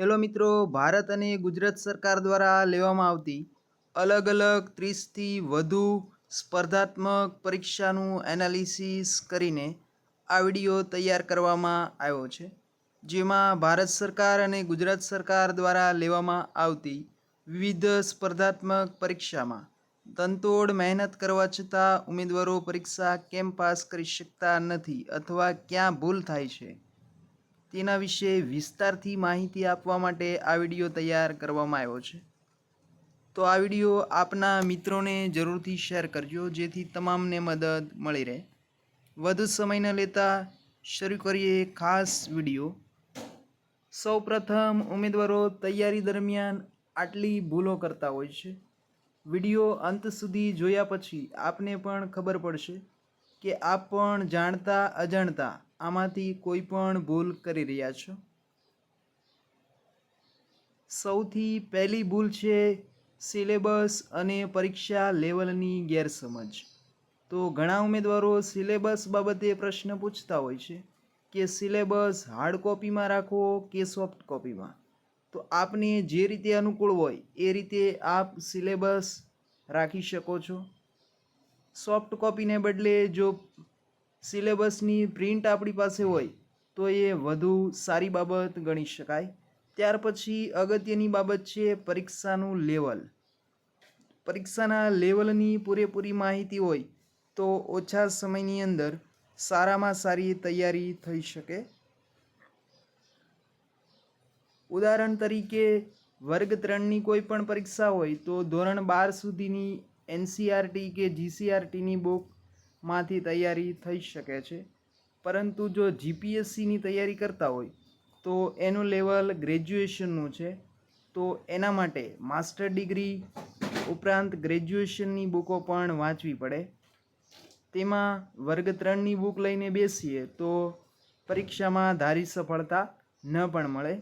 Hello મિત્રો, ભારત અને ગુજરાત સરકાર દ્વારા લેવામાં આવતી અલગ અલગ ત્રીસથી વધુ સ્પર્ધાત્મક પરીક્ષાનું એનાલિસિસ કરીને આ વીડિયો તૈયાર કરવામાં આવ્યો છે, જેમાં ભારત સરકાર અને ગુજરાત સરકાર દ્વારા લેવામાં આવતી વિવિધ સ્પર્ધાત્મક પરીક્ષામાં તંતોડ મહેનત કરવા છતાં ઉમેદવારો પરીક્ષા કેમ પાસ કરી શકતા નથી અથવા ક્યાં ભૂલ થાય છે તેના વિશે વિસ્તારથી માહિતી આપવા માટે આ વીડિયો તૈયાર કરવામાં આવ્યો છે. તો આ વીડિયો આપના મિત્રોને જરૂરથી શેર કરજો, જેથી તમામને મદદ મળી રહે. વધુ સમય ન લેતા શરૂ કરીએ ખાસ વીડિયો. સૌપ્રથમ ઉમેદવારો તૈયારી દરમિયાન આટલી ભૂલો કરતા હોય છે. વીડિયો અંત સુધી જોયા પછી આપને પણ ખબર પડશે કે આપ પણ જાણતા અજાણતા આમાંથી કોઈ પણ ભૂલ કરી રહ્યા છો? સૌથી પહેલી ભૂલ છે સિલેબસ અને પરીક્ષા લેવલની ગેરસમજ. તો ઘણા ઉમેદવારો સિલેબસ બાબતે પ્રશ્ન પૂછતા હોય છે કે સિલેબસ હાર્ડ કોપીમાં રાખવો કે સોફ્ટ કોપીમાં? તો આપને જે રીતે અનુકૂળ હોય એ રીતે આપ સિલેબસ રાખી શકો છો. સોફ્ટ કોપીને બદલે જો સિલેબસની પ્રિન્ટ આપણી પાસે હોય, તો એ વધુ સારી બાબત ગણી શકાય. ત્યાર પછી અગત્યની બાબત છે પરીક્ષાનું લેવલ. પરીક્ષાના લેવલની પૂરેપૂરી માહિતી હોય, તો ઓછા સમયની અંદર સારામાં સારી તૈયારી થઈ શકે. ઉદાહરણ તરીકે, વર્ગ ત્રણની કોઈ પણ પરીક્ષા હોય, તો ધોરણ બાર સુધીની એનસીઆરટી કે જીસીઆરટીની બુકમાંથી તૈયારી થઈ શકે છે. પરંતુ જો જીપીએસસીની તૈયારી કરતા હોય, તો એનું લેવલ ગ્રેજ્યુએશનનું છે. તો એના માટે માસ્ટર ડિગ્રી ઉપરાંત ગ્રેજ્યુએશનની બુકો પણ વાંચવી પડે. તેમાં વર્ગ ત્રણની બુક લઈને બેસીએ તો પરીક્ષામાં ધારી સફળતા ન પણ મળે.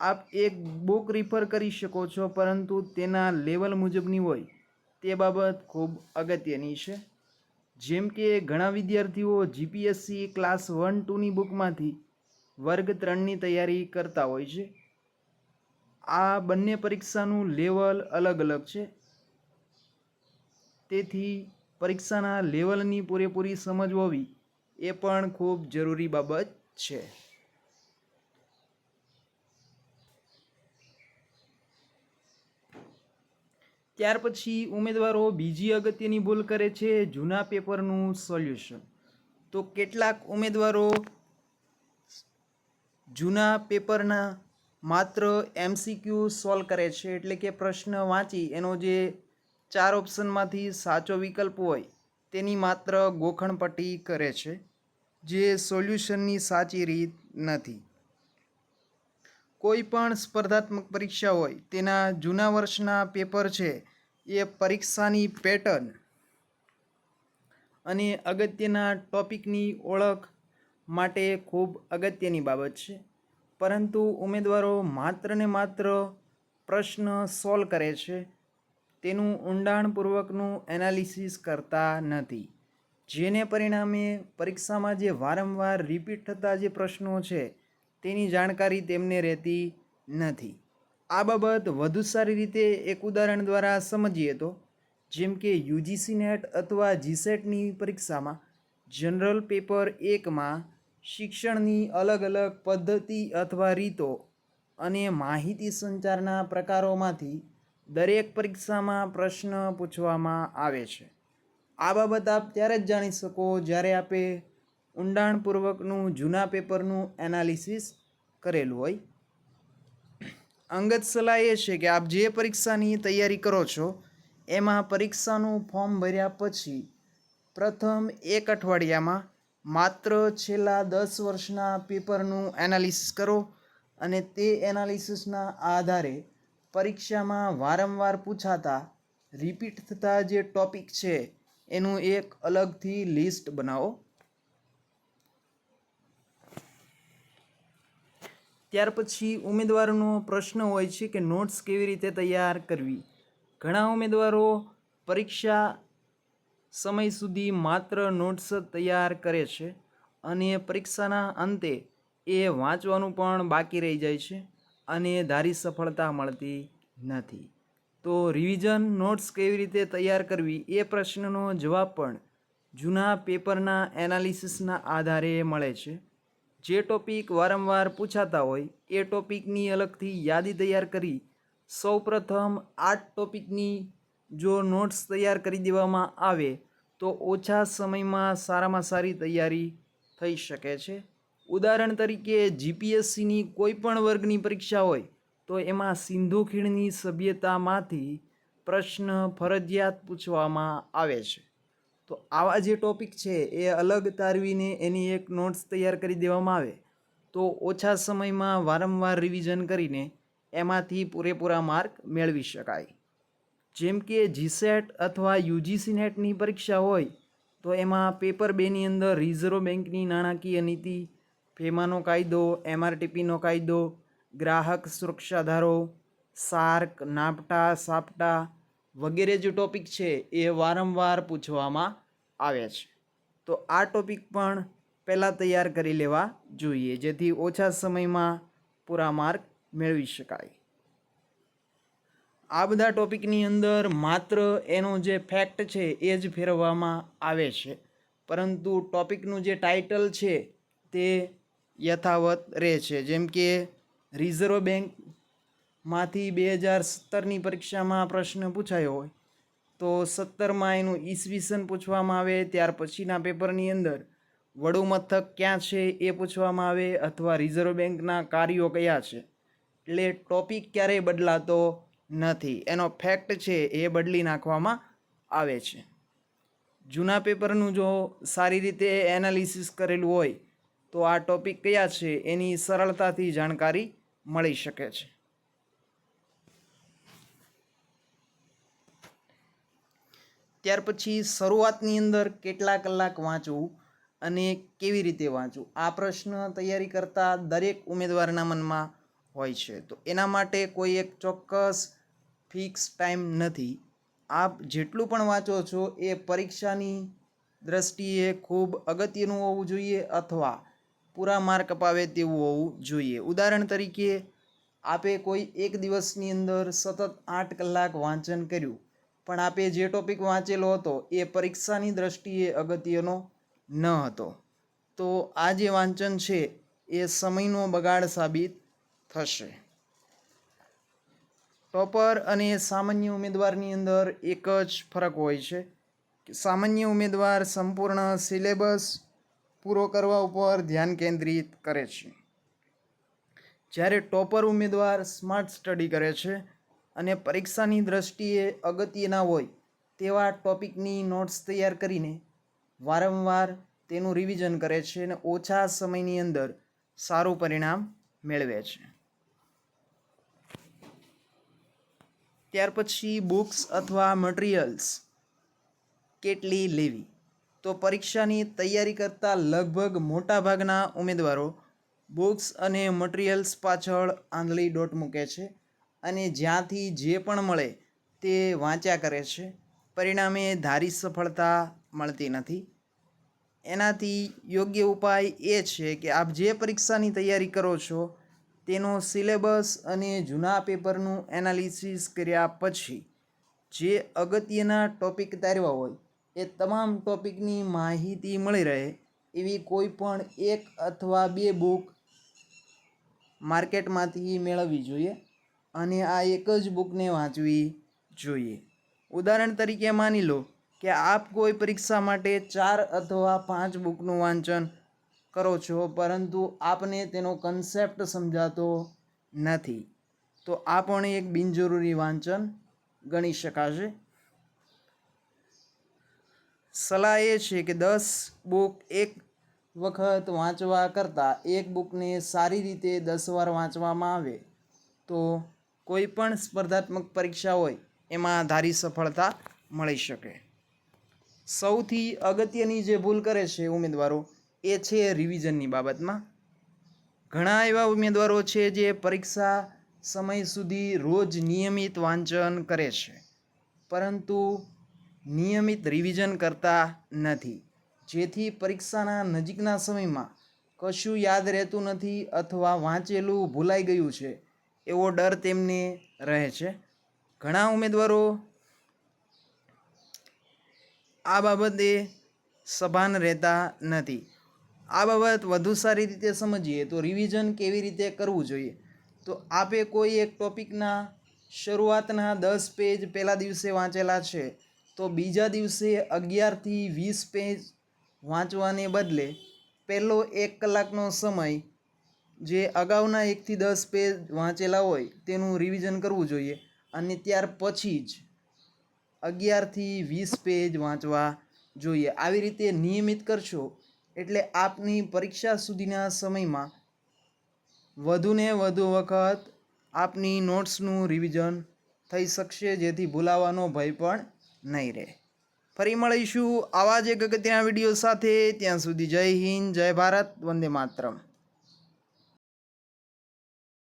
આપ એક બુક રિફર કરી શકો છો, પરંતુ તેના લેવલ મુજબની હોય તે બાબત ખૂબ અગત્યની છે. જેમ કે ઘણા વિદ્યાર્થીઓ જીપીએસસી ક્લાસ વન ટુની બુકમાંથી વર્ગ ત્રણની તૈયારી કરતા હોય છે. આ બંને પરીક્ષાનું લેવલ અલગ અલગ છે. તેથી પરીક્ષાના લેવલની પૂરેપૂરી સમજ હોવી એ પણ ખૂબ જરૂરી બાબત છે. ત્યાર પછી ઉમેદવારો બીજી અગત્યની ભૂલ કરે છે જૂના પેપરનું સોલ્યુશન. તો કેટલાક ઉમેદવારો જૂના પેપરના માત્ર એમસીક્યુ સોલ્વ કરે છે એટલે કે પ્રશ્ન વાંચી એનો જે ચાર ઓપ્શનમાંથી સાચો વિકલ્પ હોય તેની માત્ર ગોખણપટ્ટી કરે છે, જે સોલ્યુશનની સાચી રીત નથી. કોઈ પણ સ્પર્ધાત્મક પરીક્ષા હોય, તેના જૂના વર્ષના પેપર છે એ પરીક્ષાની પેટર્ન અને અગત્યના ટોપિકની ઓળખ માટે ખૂબ અગત્યની બાબત છે. પરંતુ ઉમેદવારો માત્ર ને માત્ર પ્રશ્ન સોલ્વ કરે છે. તેનું ઊંડાણપૂર્વકનું એનાલિસિસ કરતા નથી. જેને પરિણામે પરીક્ષામાં જે વારંવાર રિપીટ થતા જે પ્રશ્નો છે તેની જાણકારી તેમને રહેતી નથી. આ બાબત વધુ સારી રીતે એક ઉદાહરણ દ્વારા સમજીએ તો, જેમ કે યુજીસી નેટ અથવા જીસેટની પરીક્ષામાં જનરલ પેપર એકમાં શિક્ષણની અલગ અલગ પદ્ધતિ અથવા રીતો અને માહિતી સંચારના પ્રકારોમાંથી દરેક પરીક્ષામાં પ્રશ્ન પૂછવામાં આવે છે. આ બાબત આપ ત્યારે જ જાણી શકો જ્યારે આપે ઊંડાણપૂર્વકનું જૂના પેપરનું એનાલિસિસ કરેલું હોય. અંગત સલાહ એ છે કે આપ જે પરીક્ષાની તૈયારી કરો છો, એમાં પરીક્ષાનું ફોર્મ ભર્યા પછી પ્રથમ એક અઠવાડિયામાં માત્ર છેલ્લા દસ વર્ષના પેપરનું એનાલિસિસ કરો અને તે એનાલિસિસના આધારે પરીક્ષામાં વારંવાર પૂછાતા, રિપીટ થતા જે ટોપિક છે, એનું એક અલગથી લિસ્ટ બનાવો. ત્યાર પછી ઉમેદવારનો પ્રશ્ન હોય છે કે નોટ્સ કેવી રીતે તૈયાર કરવી? ઘણા ઉમેદવારો પરીક્ષા સમય સુધી માત્ર નોટ્સ તૈયાર કરે છે અને પરીક્ષાના અંતે એ વાંચવાનું પણ બાકી રહી જાય છે અને ધારી સફળતા મળતી નથી. તો રિવિઝન નોટ્સ કેવી રીતે તૈયાર કરવી એ પ્રશ્નનો જવાબ પણ જૂના પેપરના એનાલિસિસના આધારે મળે છે. જે ટોપિક વારંવાર પૂછાતા હોય, એ ટોપિકની અલગથી યાદી તૈયાર કરી સૌપ્રથમ આ ટોપિકની જો નોટ્સ તૈયાર કરી દેવામાં આવે, તો ઓછા સમયમાં સારામાં સારી તૈયારી થઈ શકે છે. ઉદાહરણ તરીકે, જીપીએસસીની કોઈ પણ વર્ગની પરીક્ષા હોય, તો એમાં સિંધુ ખીણની સભ્યતામાંથી પ્રશ્ન ફરજિયાત પૂછવામાં આવે છે. તો આવા જે ટૉપિક છે એ અલગ તારવીને એની એક નોટ્સ તૈયાર કરી દેવામાં આવે. તો ઓછા સમયમાં વારંવાર રિવિઝન કરીને એમાંથી પૂરેપૂરા માર્ક મેળવી શકાય. જેમ કે જીસેટ અથવા યુજીસી નેટની પરીક્ષા હોય, તો એમાં પેપર બેની અંદર રિઝર્વ બેંકની નાણાકીય નીતિ ફેમાનો કાયદો એમઆરટીપીનો કાયદો, ગ્રાહક સુરક્ષા ધારો સાર્ક નાપટા સાપટા વગેરે જે ટોપિક છે એ વારંવાર પૂછવામાં આવે છે. તો આ ટોપિક પણ પહેલાં તૈયાર કરી લેવા જોઈએ, જેથી ઓછા સમયમાં પૂરા માર્ક મેળવી શકાય. આ બધા ટોપિકની અંદર માત્ર એનો જે ફેક્ટ છે એ જ ફેરવવામાં આવે છે. પરંતુ ટોપિકનું જે ટાઇટલ છે તે યથાવત રહે છે. જેમ કે રિઝર્વ બેંકમાંથી બે હજાર સત્તરની પરીક્ષામાં પ્રશ્ન પૂછાયો હોય. તો સત્તરમાં એનું ઈસવીસન પૂછવામાં આવે, ત્યાર પછીના પેપરની અંદર વડુ મથક ક્યાં છે એ પૂછવામાં આવે અથવા રિઝર્વ બેંકના કાર્યો કયા છે. એટલે ટોપિક ક્યારેય બદલાતો નથી. એનો ફેક્ટ છે એ બદલી નાખવામાં આવે છે. જૂના પેપરનું જો સારી રીતે એનાલિસિસ કરેલું હોય, તો આ ટોપિક કયા છે એની સરળતાથી જાણકારી મળી શકે છે. ત્યાર પછી શરૂઆતની અંદર કેટલા કલાક વાંચવું અને કેવી રીતે વાંચવું? આ પ્રશ્ન તૈયારી કરતા દરેક ઉમેદવારના મનમાં હોય છે. તો એના માટે કોઈ એક ચોક્કસ ફિક્સ ટાઈમ નથી. આપ જેટલું પણ વાંચો છો, એ પરીક્ષાની દ્રષ્ટિએ ખૂબ અગત્યનું હોવું જોઈએ અથવા પૂરા માર્ક અપાવે તેવું હોવું જોઈએ. ઉદાહરણ તરીકે, આપે કોઈ એક દિવસની અંદર સતત આઠ કલાક વાંચન કર્યું. પણ આપે જે ટોપિક વાંચેલો હતો, એ પરીક્ષાની દ્રષ્ટિએ અગત્યનો ન હતો. તો આ જે વાંચન છે, એ સમયનો બગાડ સાબિત થશે. ટોપર અને સામાન્ય ઉમેદવારની અંદર એક જ ફરક હોય છે સામાન્ય ઉમેદવાર સંપૂર્ણ સિલેબસ પૂરો કરવા ઉપર ધ્યાન કેન્દ્રિત કરે છે. જ્યારે ટોપર ઉમેદવાર સ્માર્ટ સ્ટડી કરે છે અને પરીક્ષાની દ્રષ્ટિએ અગત્યના હોય તેવા ટોપિકની નોટ્સ તૈયાર કરીને વારંવાર તેનું રિવિઝન કરે છે અને ઓછા સમયની અંદર સારું પરિણામ મેળવે છે. ત્યાર પછી બુક્સ અથવા મટીરિયલ્સ કેટલી લેવી? તો પરીક્ષાની તૈયારી કરતા લગભગ મોટાભાગના ઉમેદવારો બુક્સ અને મટીરિયલ્સ પાછળ આંધળી ડોટ મૂકે છે. અને જ્યાંથી જે પણ મળે તે વાંચ્યા કરે છે. પરિણામે ધારી સફળતા મળતી નથી. એનાથી યોગ્ય ઉપાય એ છે કે આપ જે પરીક્ષાની તૈયારી કરો છો, તેનો સિલેબસ અને જૂના પેપરનું એનાલિસિસ કર્યા પછી જે અગત્યના ટોપિક તારવા હોય, એ તમામ ટોપિકની માહિતી મળી રહે એવી કોઈ પણ એક અથવા બે બુક માર્કેટમાંથી મેળવવી જોઈએ. અને આ એક જ બુકને વાંચવી જોઈએ. ઉદાહરણ તરીકે માની લો કે આપ કોઈ પરીક્ષા માટે ચાર અથવા પાંચ બુકનું વાંચન કરો છો, પરંતુ આપને તેનો કન્સેપ્ટ સમજાતો નથી. તો આ પણ એક બિનજરૂરી વાંચન ગણી શકાશે. સલાહ એ છે કે દસ બુક એક વખત વાંચવા કરતાં એક બુકને સારી રીતે દસ વાર વાંચવામાં આવે તો કોઈ પણ સ્પર્ધાત્મક પરીક્ષા હોય, એમાં ધારી સફળતા મળી શકે. સૌથી અગત્યની જે ભૂલ કરે છે ઉમેદવારો, એ છે રિવિઝનની બાબતમાં. ઘણા એવા ઉમેદવારો છે જે પરીક્ષા સમય સુધી રોજ નિયમિત વાંચન કરે છે, પરંતુ નિયમિત રિવિઝન કરતા નથી. જેથી પરીક્ષાના નજીકના સમયમાં કશું યાદ રહેતું નથી અથવા વાંચેલું ભૂલાઈ ગયું છે એવો ડર તેમને રહે છે. ઘણા ઉમેદવારો આ બાબતે સભાન રહેતા નથી. આ બાબત વધુ સારી રીતે સમજીએ તો રિવિઝન કેવી રીતે કરવું જોઈએ? તો આપે કોઈ એક ટોપિકના શરૂઆતના દસ પેજ પહેલા દિવસે વાંચેલા છે, તો બીજા દિવસે અગિયારથી વીસ પેજ વાંચવાને બદલે પહેલો એક કલાકનો સમય જે અગાઉના એકથી દસ પેજ વાંચેલા હોય તેનું રિવિઝન કરવું જોઈએ અને ત્યાર પછી જ અગિયારથી વીસ પેજ વાંચવા જોઈએ. આવી રીતે નિયમિત કરશો એટલે આપની પરીક્ષા સુધીના સમયમાં વધુને વધુ વખત આપની નોટ્સનું રિવિઝન થઈ શકશે, જેથી ભૂલાવાનો ભય પણ નહીં રહે. ફરી મળીશું આવા જ એક અગત્યના વીડિયો સાથે. ત્યાં સુધી જય હિન્દ, જય ભારત, વંદે માતરમ.